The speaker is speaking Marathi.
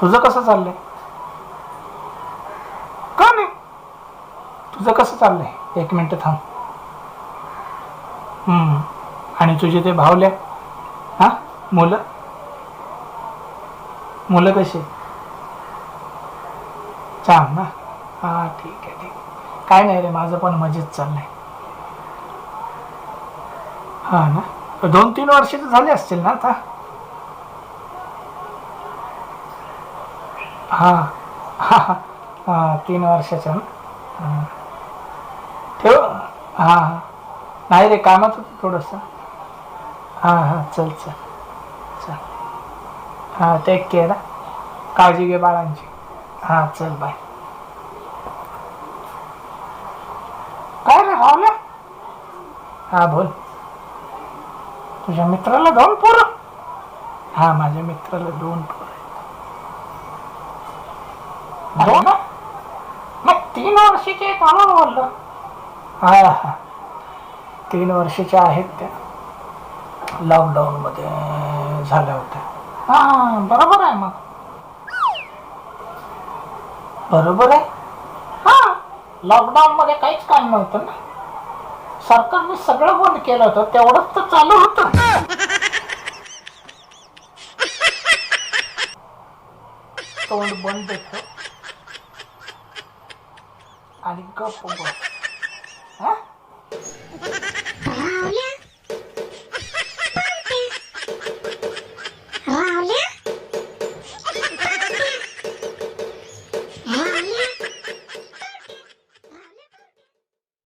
तुझं कसं चाललंय? का नाही? तुझं कसं चाललंय? एक मिनटं थांब. हम्म. आणि तुझे ते भावल्या? हा? मुलं? मुलं कशी? छान ना? हा ठीक आहे ठीक आहे. काय नाही रे माझं पण मजेत चाललंय. हा ना? दोन तीन वर्ष झाले असतील ना आता? हां हां हां. हां तीन वर्षाच्या ना ठेव. हां हां. नाही रे कामात होतं थोडंसं. हां हां चल चल. चल. हां टेक केअर काळजी घे बाळांची. हां चल बाय काय रे रावल्या हां बोल. तुझ्या मित्राला दोन पोरं? हां माझ्या मित्राला दोन पोरं आहेत. दोन मग तीन वर्षाचे आहेत म्हणून बोललो हा हा तीन वर्षाच्या आहेत त्या. लॉकडाऊनमध्ये झाल्या होत्या. हा बरोबर आहे मग. बरोबर आहे? हा लॉकडाऊनमध्ये काहीच काम नव्हतं ना. सरकारने सगळं बंद केलं होतं तेवढंच तर चालू होतं. तोंड बंद ठेव. 阿里嘎多。